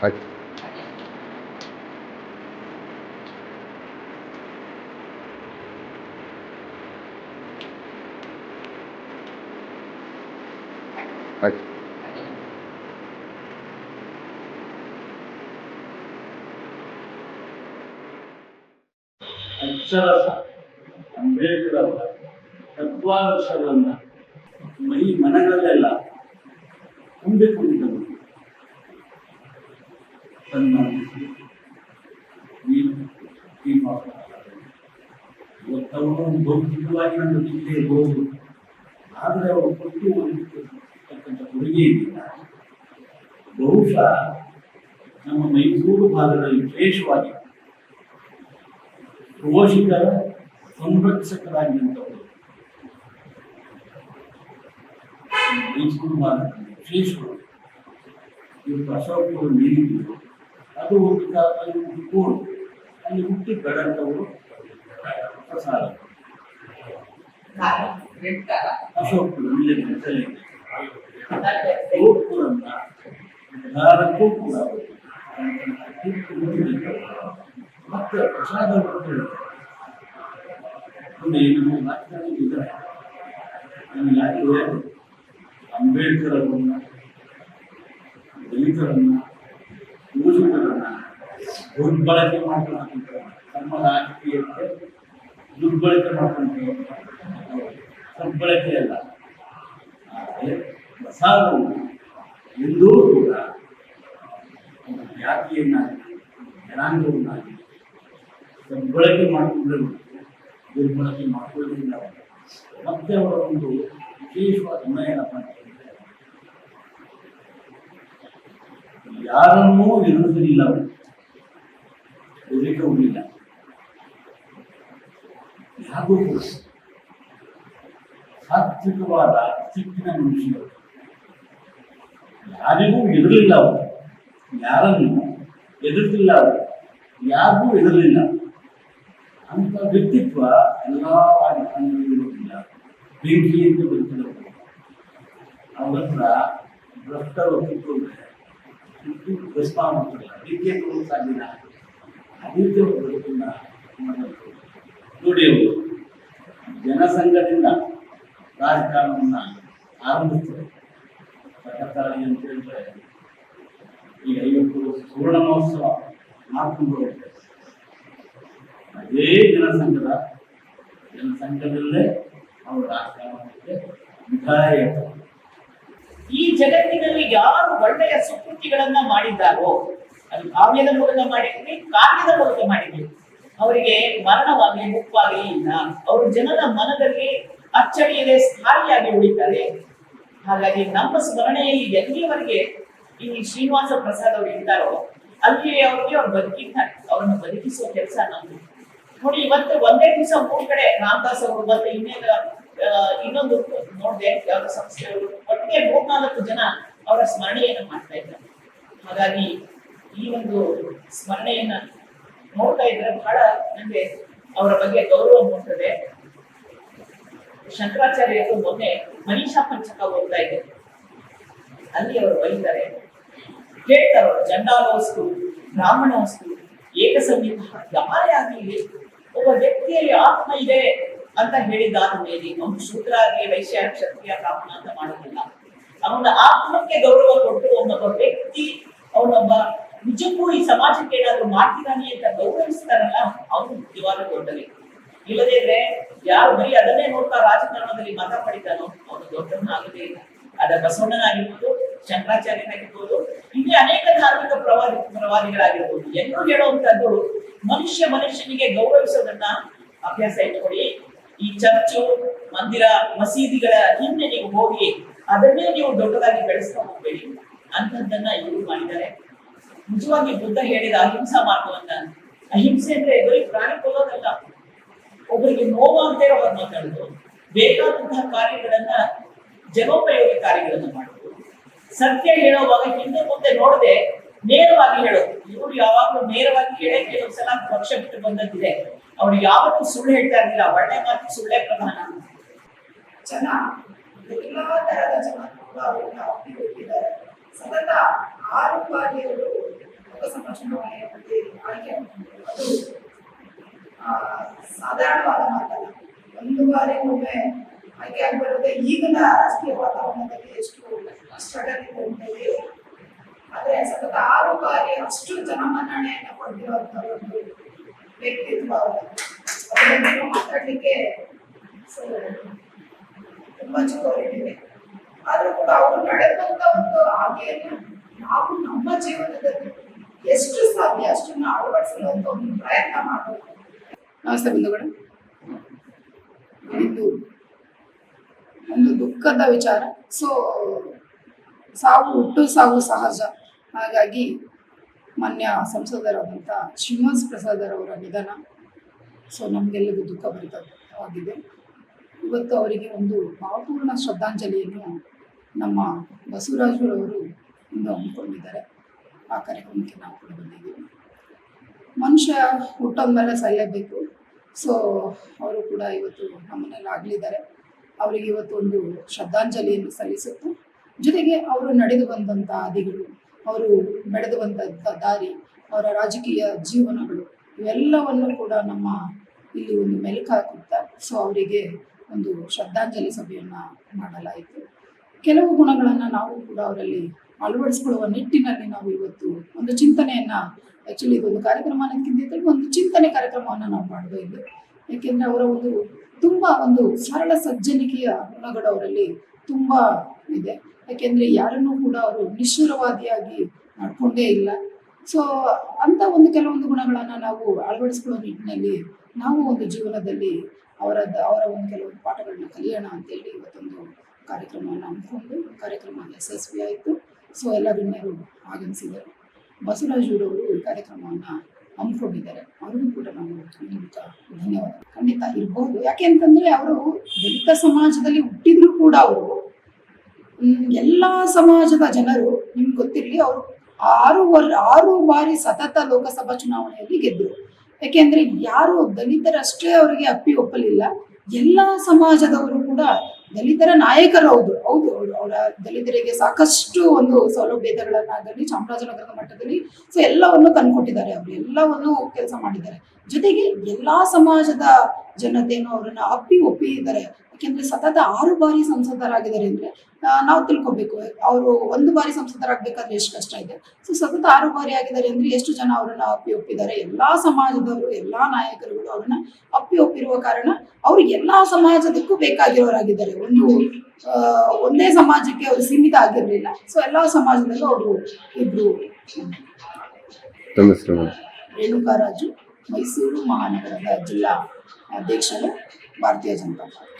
ಆಯ್ತು. ಆಯ್ತು. ಅಕ್ಷರಸ ಅಂಬೇಡ್ಕರ್ ತತ್ವಾದರ್ಶಗಳನ್ನ ಮೈ ಮನಗಳಲ್ಲೆಲ್ಲ ತುಂಬಿಕೊಂಡಿದ್ದವರು ಸನ್ಮಾನಿಸಿ ಈ ಇವತ್ತವರು ಭೌತಿಕವಾಗಿ ನಮ್ಮ ಜೊತೆ ಇರಬಹುದು ಆದರೆ ಅವರು ಕೊಟ್ಟು ಹೋಗಿರ್ತಕ್ಕಂಥ ಕೊಡುಗೆ ಇದೆಯಲ್ಲ ಬಹುಶಃ ನಮ್ಮ ಮೈಸೂರು ಭಾಗದಲ್ಲಿ ವಿಶೇಷವಾಗಿ ಪೋಷಕರ ಸಂರಕ್ಷಕರಾಗಿರುವಂಥವರು ಮೈಸೂರು ಭಾಗದಲ್ಲಿ ವಿಶೇಷವಾಗಿ ಇವತ್ತು ಅಶೋಕರು ನೀಡಿದ್ರು ಅದು ಒಂದು ಅಲ್ಲಿ ಹುಟ್ಟಿಕೋಡು ಅಲ್ಲಿ ಹುಟ್ಟಿ ಬೆಳೆದವರು ಪ್ರಸಾದ ಅಶೋಕ್ ಗೋಪುರನ್ನ ಎಲ್ಲಾರಕ್ಕೂ ಕೂಡ ಮತ್ತೆ ಪ್ರಸಾದ ನಮ್ಮ ಮಾತನಾಡಿದ್ದಾರೆ ನಾನು ಯಾಕೆ ಅಂಬೇಡ್ಕರ್ ಅವರನ್ನ ದಲಿತರನ್ನ ದುರ್ಬಳಕೆ ಮಾಡ್ಕೊಂಡು ತಮ್ಮ ರಾಜಕೀಯಕ್ಕೆ ದುರ್ಬಳಕೆ ಮಾಡ್ಕೊಂಡು ಸದ್ಬಳಕೆ ಅಲ್ಲ. ಪ್ರಸಾದವು ಎಂದೂ ಕೂಡ ಒಂದು ಜಾತಿಯನ್ನಾಗಿ, ಜನಾಂಗವನ್ನಾಗಿ ಸದ್ಬಳಕೆ ಮಾಡಿಕೊಂಡ್ರೆ ದುರ್ಬಳಕೆ ಮಾಡಿಕೊಳ್ಳಲಿಲ್ಲ ಮತ್ತೆ ಅವರ ಒಂದು ವಿಶೇಷವಾದ ಗುಣ ಏನಪ್ಪ ಅಂತಂದ್ರೆ ಯಾರನ್ನೂ ಎದುರಿಸಲಿಲ್ಲ ಅವರು ಎದುರಿಕೆ ಹೋಗಲಿಲ್ಲ. ಯಾರಿಗೂ ಕೂಡ ಸಾತ್ವಿಕವಾದ ಸಿಕ್ಕಿನ ಮನುಷ್ಯರು. ಯಾರಿಗೂ ಎದುರಲಿಲ್ಲ ಅವರು ಯಾರನ್ನು ಎದುರಿಸಿಲ್ಲ ಅವರು ಯಾರಿಗೂ ಎದುರಲಿಲ್ಲ ಅಂತ ವ್ಯಕ್ತಿತ್ವ ಎಲ್ಲ ರಾಜಕಾರಣಿಗಳಿರೋದಿಲ್ಲ ಬೆಂಕಿಯಿಂದ ಬದುಕಿದವರು ಅವರ ಹತ್ರ ಭ್ರಷ್ಟ ವ್ಯಕ್ತಿತ್ವ ಇದ್ದು ಪ್ರಸ್ತಾವನೆ ಮಾಡ್ತಿಲ್ಲ ಅದಕ್ಕೆ ಸಾಧ್ಯ ಅದಕ್ಕೆ ಬದುಕನ್ನ. ನೋಡಿ ಅವರು ಜನಸಂಘದಿಂದ ರಾಜಕಾರಣವನ್ನು ಆರಂಭಿಸ್ತಾರೆ. ಸಕತಾಳಿ ಅಂತ ಹೇಳಿದ್ರೆ ಈಗ ಐವತ್ತು ಸುವರ್ಣ ಮಹೋತ್ಸವ ಮಾಡ್ಕೊಂಡು ಹೋಗ್ತಾರೆ. ಅದೇ ಜನಸಂಘದ, ಜನಸಂಘದಲ್ಲೇ ಅವರು ರಾಜಕಾರಣಕ್ಕೆ ವಿಧಾಯ ಹೇಳ್ತಾರೆ ಈ ಜಗತ್ತಿನಲ್ಲಿ ಯಾರು ಒಳ್ಳೆಯ ಸುಕೃತಿಗಳನ್ನ ಮಾಡಿದ್ದಾರೋ, ಅದು ಕಾವ್ಯದ ಮೂಲಕ ಮಾಡಿದ್ವಿ ಕಾವ್ಯದ ಮೂಲಕ ಮಾಡಿದ್ವಿ ಅವರಿಗೆ ಮರಣವಾಗಲಿ, ಮುಪ್ಪಾಗಲಿ ಇಲ್ಲ. ಅವರು ಜನರ ಮನದಲ್ಲಿ ಅಚ್ಚಳಿಯದೆ ಸ್ಥಾಯಿಯಾಗಿ ಉಳಿತಾರೆ. ಹಾಗಾಗಿ ನಮ್ಮ ಸ್ಮರಣೆಯಲ್ಲಿ ಎಲ್ಲಿಯವರೆಗೆ ಈ ಶ್ರೀನಿವಾಸ ಪ್ರಸಾದ್ ಅವರು ಇದ್ದಾರೋ ಅಲ್ಲಿ ಅವರಿಗೆ ಅವ್ರು ಬದುಕಿದ್ದಾರೆ. ಅವ್ರನ್ನ ಬದುಕಿಸುವ ಕೆಲಸ ನಮ್ದು ನೋಡಿ, ಇವತ್ತು ಒಂದೇ ದಿವಸ ಮೂರ್ ಕಡೆ ರಾಮದಾಸ್ ಅವರು ಮತ್ತೆ ಇನ್ನೇನು ಇನ್ನೊಂದು ನೋಡಿದೆ ಯಾವ ಸಂಸ್ಥೆಗಳು ಒಟ್ಟಿಗೆ ಮೂರ್ನಾಲ್ಕು ಜನ ಅವರ ಸ್ಮರಣೆಯನ್ನ ಮಾಡ್ತಾ ಇದ್ದಾರೆ. ಹಾಗಾಗಿ ಈ ಒಂದು ಸ್ಮರಣೆಯನ್ನ ನೋಡ್ತಾ ಇದ್ರೆ ಬಹಳ ನನಗೆ ಅವರ ಬಗ್ಗೆ ಗೌರವ ಮೂಡ್ತದೆ. ಶಂಕರಾಚಾರ್ಯರು ಮೊನ್ನೆ ಮನೀಷಾ ಪಂಚಕ ಓದ್ತಾ ಇದ್ದೆ ಅಲ್ಲಿ ಅವರು ಬೈತಾರೆ ಹೇಳ್ತಾರೆ ವಸ್ತು ಬ್ರಾಹ್ಮಣ ವಸ್ತು ಏಕಸಂಗೀತ, ಯಾರೇ ಆಗಲಿ, ಒಬ್ಬ ವ್ಯಕ್ತಿಯಲ್ಲಿ ಆತ್ಮ ಇದೆ. ಅಂತ ಹೇಳಿದಾದ ಮೇಲೆ ಅವನು ಶೂದ್ರ ಆಗಲಿ ವೈಶ್ಯ ಕ್ಷತ್ರಿಯ ಬ್ರಾಹ್ಮಣ ಅಂತ ಮಾಡೋದಿಲ್ಲ ಅವನ ಆತ್ಮಕ್ಕೆ ಗೌರವ ಕೊಟ್ಟು ಅವನೊಬ್ಬ ವ್ಯಕ್ತಿ ಅವನೊಬ್ಬ ನಿಜಕ್ಕೂ ಈ ಸಮಾಜಕ್ಕೆ ಏನಾದ್ರು ಮಾಡ್ತಿದ್ದಾನೆ ಅಂತ ಗೌರವಿಸ್ತಾರಲ್ಲ, ಅವನು ನಿಜವಾದ ದೊಡ್ಡ ವ್ಯಕ್ತಿ. ಇಲ್ಲದೇ ಇದ್ರೆ ಯಾರು ಬರೀ ಅದನ್ನೇ ನೋಡ್ತಾ ರಾಜಕಾರಣದಲ್ಲಿ ಮತ ಪಡಿತಾನೋ, ಅವನು ದೊಡ್ಡವನ ಆಗದೇ ಇಲ್ಲ. ಅದ ಬಸವಣ್ಣನಾಗಿರ್ಬೋದು, ಶಂಕರಾಚಾರ್ಯನಾಗಿರ್ಬೋದು ಇಲ್ಲಿ ಅನೇಕ ಧಾರ್ಮಿಕ ಪ್ರವಾದಿ ಪ್ರವಾದಿಗಳಾಗಿರ್ಬೋದು, ಎಲ್ಲರೂ ಹೇಳುವಂತದ್ದು ಮನುಷ್ಯ ಮನುಷ್ಯನಿಗೆ ಗೌರವಿಸೋದನ್ನ ಅಭ್ಯಾಸ ಇಟ್ಕೊಳ್ಳಿ. ಈ ಚರ್ಚು, ಮಂದಿರ, ಮಸೀದಿಗಳ ಹಿಂದೆ ನೀವು ಹೋಗಿ ಅದನ್ನೇ ನೀವು ದೊಡ್ಡದಾಗಿ ಬೆಳೆಸ್ತಾ ಹೋಗ್ಬೇಡಿ ಅಂತದ್ದನ್ನ ಇವರು ಮಾಡಿದ್ದಾರೆ. ನಿಜವಾಗಿ ಬುದ್ಧ ಹೇಳಿದ ಅಹಿಂಸಾ ಮಾರ್ಗವನ್ನ, ಅಹಿಂಸೆ ಅಂದ್ರೆ ಬರೀ ಪ್ರಾಣಿ ಕೊಲ್ಲೋದಲ್ಲ, ಒಬ್ಬರಿಗೆ ನೋವು ಅಂತ ಅವ್ರು ಮಾತಾಡುದು ಬೇಕಾದಂತಹ ಕಾರ್ಯಗಳನ್ನ ಜನೋಪಯೋಗಿ ಕಾರ್ಯಗಳನ್ನ ಮಾಡುದು ಸತ್ಯ ಹೇಳುವಾಗ ಹಿಂದೆ ಮುಂದೆ ನೋಡದೆ ನೇರವಾಗಿ ಹೇಳೋದು ಇವರು ಯಾವಾಗಲೂ ನೇರವಾಗಿ ಹೇಳೇ ಸಲ ಪಕ್ಷ ಬಿಟ್ಟು ಬಂದದ್ದಿದೆ. ಅವ್ರು ಯಾವತ್ತೂ ಸುಳ್ಳು ಹೇಳ್ತಾ ಇರಲಿಲ್ಲ. ಒಳ್ಳೆ ಮಾತು, ಸುಳ್ಳೇ ಪ್ರಧಾನ ಜನ, ಎಲ್ಲಾ ತರದ ಜನ ಸತತ ಆರು ಬಾರಿ ಅವರು ಲೋಕಸಭಾ ಆಯ್ಕೆ ಸಾಧಾರಣವಾದ ಮಾತಲ್ಲ. ಒಂದು ಬಾರಿ ಒಮ್ಮೆ ಆಯ್ಕೆ ಆಗಿಬರುತ್ತೆ ಈಗಿನ ರಾಜಕೀಯ ವಾತಾವರಣದಲ್ಲಿ ಎಷ್ಟು ಸ್ಟ್ರಗಲ್ ಇದೆ ಆದ್ರೆ ಸತತ ಆರು ಬಾರಿ ಅಷ್ಟು ಜನಮನ್ನಣೆಯನ್ನು ಪಡೆದಿರುವಂತ ಒಂದು ವ್ಯಕ್ತಿತ್ವ ಅವರು. ಮಾತಾಡ್ಲಿಕ್ಕೆ ತುಂಬಾ ಚಿಕ್ಕವರಿದ್ದೇವೆ. ಆದ್ರೂ ಕೂಡ ಅವರು ನಡೆದಂತ ಒಂದು ಹಾಗೆಯನ್ನು ನಾವು ನಮ್ಮ ಜೀವನದಲ್ಲಿ ಎಷ್ಟು ಸಾಧ್ಯ, ಅಷ್ಟನ್ನ ಅಳವಡಿಸಲು ಒಂದು ಪ್ರಯತ್ನ ಮಾಡಬೇಕು. ನಮಸ್ತೆ ಬಂಧುಗಳು. ಇದು ಒಂದು ದುಃಖದ ವಿಚಾರ. ಸೊ ಸಾವು ಹುಟ್ಟು ಸಾವು ಸಹಜ. ಹಾಗಾಗಿ ಮಾನ್ಯ ಸಂಸದರಾದಂಥ ಶ್ರೀನಿವಾಸ್ ಪ್ರಸಾದರವರ ನಿಧನ. ಸೊ ನಮಗೆಲ್ಲರಿಗೂ ದುಃಖ ಭರಿತವಾಗಿದೆ. ಇವತ್ತು ಅವರಿಗೆ ಒಂದು ಭಾವಪೂರ್ಣ ಶ್ರದ್ಧಾಂಜಲಿಯನ್ನು ನಮ್ಮ ಬಸವರಾಜರವರು ಇಂದು ಹಮ್ಮಿಕೊಂಡಿದ್ದಾರೆ. ಆ ಕಾರ್ಯಕ್ರಮಕ್ಕೆ ನಾವು ಕೂಡ ಬಂದಿದ್ದೀವಿ. ಮನುಷ್ಯ ಹುಟ್ಟೋದ ಮೇಲೆ ಸಲ್ಲಬೇಕು ಸೊ ಅವರು ಕೂಡ ಇವತ್ತು ನಮ್ಮನ್ನೆಲ್ಲ ಆಗಲಿದ್ದಾರೆ ಅವರಿಗೆ ಇವತ್ತು ಒಂದು ಶ್ರದ್ಧಾಂಜಲಿಯನ್ನು ಸಲ್ಲಿಸುತ್ತೆ ಜೊತೆಗೆ ಅವರು ನಡೆದು ಬಂದಂಥ ಹಾದಿಗಳು, ಅವರು ಬೆಳೆದು ಬಂದಂಥ ದಾರಿ, ಅವರ ರಾಜಕೀಯ ಜೀವನಗಳು, ಇವೆಲ್ಲವನ್ನು ಕೂಡ ನಮ್ಮ ಇಲ್ಲಿ ಒಂದು ಮೆಲುಕು ಹಾಕುತ್ತಾ, ಸೊ ಅವರಿಗೆ ಒಂದು ಶ್ರದ್ಧಾಂಜಲಿ ಸಭೆಯನ್ನು ಮಾಡಲಾಯಿತು. ಕೆಲವು ಗುಣಗಳನ್ನು ನಾವು ಕೂಡ ಅವರಲ್ಲಿ ಅಳವಡಿಸಿಕೊಳ್ಳುವ ನಿಟ್ಟಿನಲ್ಲಿ ನಾವು ಇವತ್ತು ಒಂದು ಚಿಂತನೆಯನ್ನ ಆಕ್ಚುಲಿ ಇದೊಂದು ಕಾರ್ಯಕ್ರಮ ಅನ್ನೋದಕ್ಕಿಂತ ಒಂದು ಚಿಂತನೆ ಕಾರ್ಯಕ್ರಮವನ್ನು ನಾವು ಮಾಡಬೇಕು ಯಾಕೆಂದ್ರೆ ಅವರ ಒಂದು ತುಂಬಾ ಒಂದು ಸರಳ ಸಜ್ಜನಿಕೆಯ ಗುಣಗಳು ಅವರಲ್ಲಿ ತುಂಬಾ ಇದೆ. ಯಾಕೆಂದ್ರೆ ಯಾರನ್ನೂ ಕೂಡ ಅವರು ನಿಶ್ಚುರವಾದಿಯಾಗಿ ನಡ್ಕೊಂಡೇ ಇಲ್ಲ. ಸೊ ಅಂತ ಒಂದು ಕೆಲವೊಂದು ಗುಣಗಳನ್ನ ನಾವು ಅಳವಡಿಸ್ಕೊಳ್ಳೋ ನಿಟ್ಟಿನಲ್ಲಿ ನಾವು ಒಂದು ಜೀವನದಲ್ಲಿ ಅವರದ ಅವರ ಒಂದು ಕೆಲವೊಂದು ಪಾಠಗಳನ್ನ ಕಲಿಯೋಣ ಅಂತೇಳಿ ಇವತ್ತೊಂದು ಕಾರ್ಯಕ್ರಮವನ್ನು ಹಮ್ಮಿಕೊಂಡು ಕಾರ್ಯಕ್ರಮ ಯಶಸ್ವಿ ಆಯಿತು ಸೊ ಎಲ್ಲ ಗಣ್ಯರು ಆಗಮಿಸಿದರು. ಬಸವರಾಜರವರು ಈ ಕಾರ್ಯಕ್ರಮವನ್ನು ಹಮ್ಮಿಕೊಂಡಿದ್ದಾರೆ ಅವ್ರಿಗೂ ಕೂಡ ನಾನು ಧನ್ಯವಾದ. ಖಂಡಿತ ಇರಬಹುದು ಯಾಕೆ ಅಂತಂದ್ರೆ ಅವರು ದಲಿತ ಸಮಾಜದಲ್ಲಿ ಹುಟ್ಟಿದ್ರು ಕೂಡ ಅವರು. ಎಲ್ಲಾ ಸಮಾಜದ ಜನರು ನಿಮ್ಗೆ ಗೊತ್ತಿರಲಿ, ಅವರು ಆರು ಆರು ಬಾರಿ ಸತತ ಲೋಕಸಭಾ ಚುನಾವಣೆಯಲ್ಲಿ ಗೆದ್ದರು ಯಾಕೆಂದ್ರೆ ಯಾರು ದಲಿತರಷ್ಟೇ ಅವರಿಗೆ ಅಪ್ಪಿ ಒಪ್ಪಲಿಲ್ಲ, ಎಲ್ಲಾ ಸಮಾಜದವರು ಕೂಡ ದಲಿತರ ನಾಯಕರು ಹೌದು ಹೌದು. ಅವರು ದಲಿತರಿಗೆ ಸಾಕಷ್ಟು ಒಂದು ಸೌಲಭ್ಯಗಳನ್ನಾಗಲಿ ಚಾಮರಾಜನಗರದ ಮಟ್ಟದಲ್ಲಿ ಸೊ ಎಲ್ಲವನ್ನು ತಂದುಕೊಟ್ಟಿದ್ದಾರೆ ಅವರು. ಎಲ್ಲವನ್ನು ಕೆಲಸ ಮಾಡಿದ್ದಾರೆ. ಜೊತೆಗೆ ಎಲ್ಲಾ ಸಮಾಜದ ಜನತೆಯನ್ನು ಅವರನ್ನ ಅಪ್ಪಿ ಒಪ್ಪಿದ್ದಾರೆ ಯಾಕೆಂದ್ರೆ ಸತತ ಆರು ಬಾರಿ ಸಂಸದರಾಗಿದ್ದಾರೆ ಅಂದ್ರೆ ನಾವು ತಿಳ್ಕೊಬೇಕು. ಅವರು ಒಂದು ಬಾರಿ ಸಂಸದರಾಗಬೇಕಾದ್ರೆ ಎಷ್ಟು ಕಷ್ಟ ಇದೆ. ಸೊ ಸತತ ಆರು ಬಾರಿ ಆಗಿದ್ದಾರೆ ಅಂದ್ರೆ ಎಷ್ಟು ಜನ ಅವರನ್ನ ಅಪ್ಪಿ ಒಪ್ಪಿದ್ದಾರೆ? ಎಲ್ಲಾ ಸಮಾಜದವರು ಎಲ್ಲಾ ನಾಯಕರುಗಳು ಅವ್ರನ್ನ ಅಪ್ಪಿ ಒಪ್ಪಿರುವ ಕಾರಣ ಅವರು ಎಲ್ಲಾ ಸಮಾಜದಕ್ಕೂ ಬೇಕಾಗಿರೋರಾಗಿದ್ದಾರೆ. ಒಂದು ಒಂದೇ ಸಮಾಜಕ್ಕೆ ಅವರು ಸೀಮಿತ ಆಗಿರ್ಲಿಲ್ಲ. ಸೊ ಎಲ್ಲಾ ಸಮಾಜದಲ್ಲೂ ಅವರು ಇಬ್ರು. ರೇಣುಕಾರಾಜು ಮೈಸೂರು ಮಹಾನಗರದ ಜಿಲ್ಲಾ ಅಧ್ಯಕ್ಷರು ಭಾರತೀಯ ಜನತಾ ಪಾರ್ಟಿ.